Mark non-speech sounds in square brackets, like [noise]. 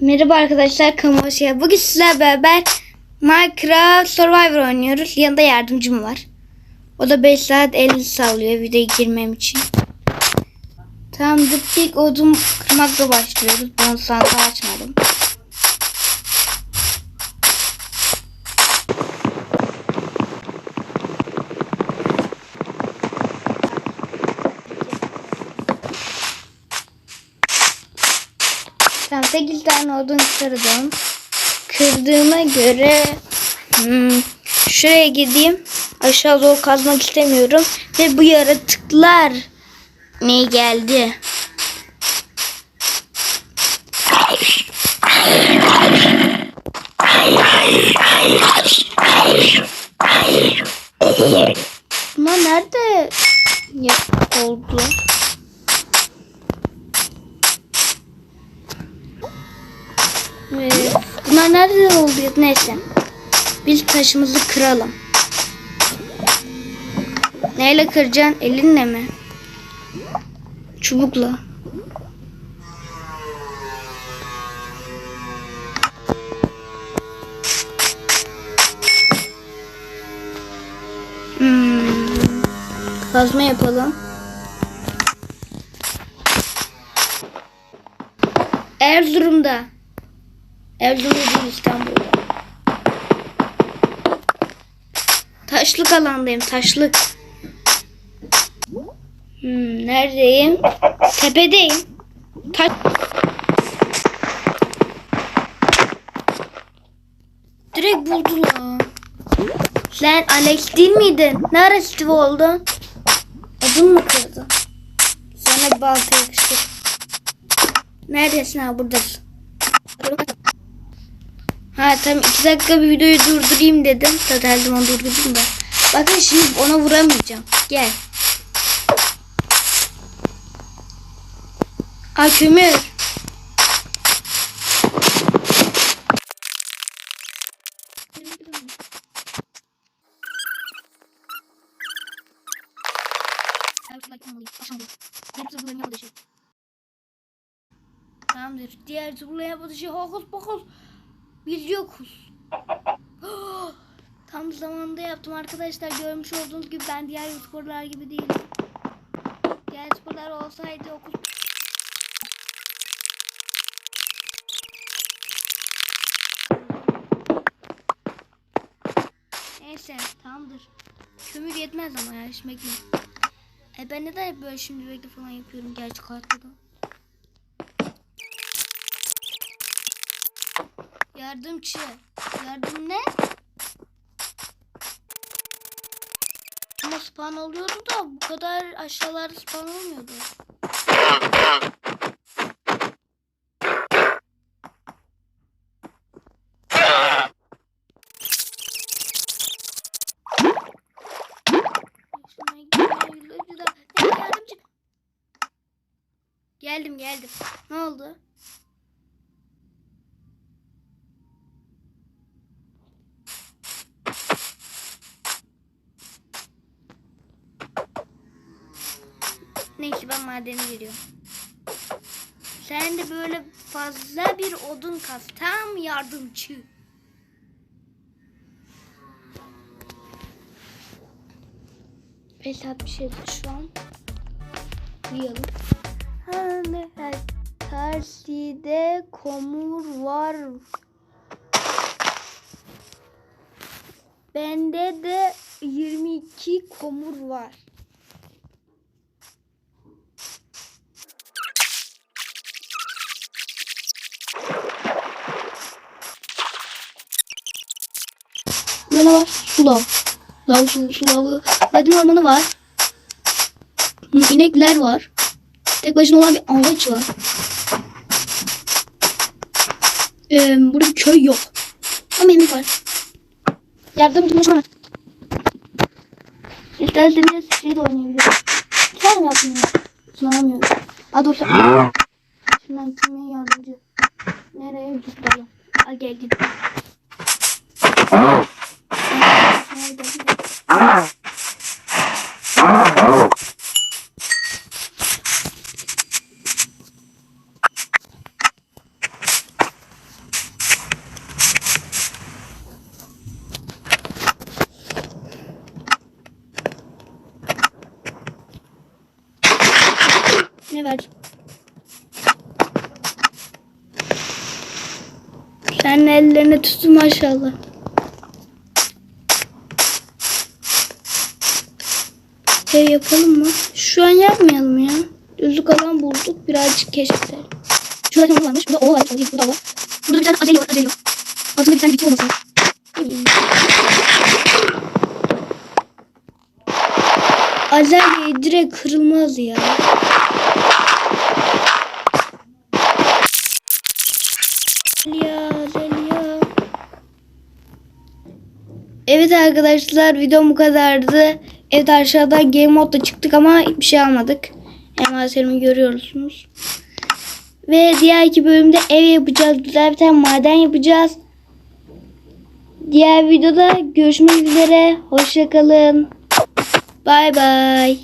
Merhaba arkadaşlar kanalıma. Bugün sizlerle beraber Minecraft Survivor oynuyoruz. Yanında yardımcım var. O da 5 saat 50 sallıyor videoya girmem için. Tamamdır. İlk odun kırmakla başlıyoruz. Ben sandığı açmadım. 8 tane odun kırdım. Kırdığıma göre hmm, şuraya gideyim. Aşağı doğru kazmak istemiyorum. Ve bu yaratıklar ne geldi? Bunlar nerede ya, oldu? Ee, bunlar nerede oldu? Neyse. Biz taşımızı kıralım. Neyle kıracaksın? Elinle mi? Çubukla. Hmm. Kazma yapalım. Erzurum'da. Erzurum'da değil İstanbul'da. Taşlık alandayım. Taşlık. Hmm, neredeyim? Tepedeyim. Ta Direkt buldular. Sen Alex değil miydin? Ne ara Steve oldun? Odun mu kırdın? Sana bir balta yakıştır. Neredesin ha buradasın. Ha tamam iki dakika bir videoyu durdurayım dedim. Zaten her zaman durdurdum da. Bakın şimdi ona vuramayacağım. Gel. Ay kömür. Tamamdır. Diğer zıplaya batışı hokus pokus. Biz yokuz. [gasps] Tam zamanında yaptım arkadaşlar. Görmüş olduğunuz gibi ben diğer sporlar gibi değilim. Diğer sporlar olsaydı okul Neyse tamamdır. Kömür yetmez ama ya hiç bekle. E ben neden böyle şimdi bekle falan yapıyorum gerçek hayatta da. Yardımcı. Yardım ne? Ama spawn oluyordu da bu kadar aşağılarda spawn olmuyordu. Geldim geldim. Ne oldu? Neyse ben madene giriyorum. Sen de böyle fazla bir odun kaz. Tam yardımcı. Fesat bir şey şu an. Uyuyalım. Hani her terside komur var. Bende de 22 komur var. Ne var? Sulav. Lav, su, sulavı. Ladin ormanı var. İnekler var. Tek başına olan bir ağaç var. Ee, burada bir köy yok. Ama yemek var. Yardımcı mı? İsterseniz şey de oynayabilirim. Sen mi yaptın ya? Sunamıyorum. Aa dur sen. Şundan kime yardımcı? Nereye tutalım? Al gel git. Ne ver? Sen ellerine tutun maşallah. Ev yapalım mı? Şu an yapmayalım ya. Düzlük alan bulduk. Birazcık keşfedelim. Şurada bir varmış. Burada o var. Burada o var. Burada bir tane acele var. Acele yok. Altında bir tane bitiyor olması lazım. Azalya direkt kırılmaz ya. Azalya, Azalya. Evet arkadaşlar videom bu kadardı. Evet aşağıda game modda çıktık ama hiçbir şey almadık. Envanterimi görüyorsunuz. Ve diğer iki bölümde ev yapacağız. Güzel bir tane maden yapacağız. Diğer videoda görüşmek üzere. Hoşçakalın. Bay bay.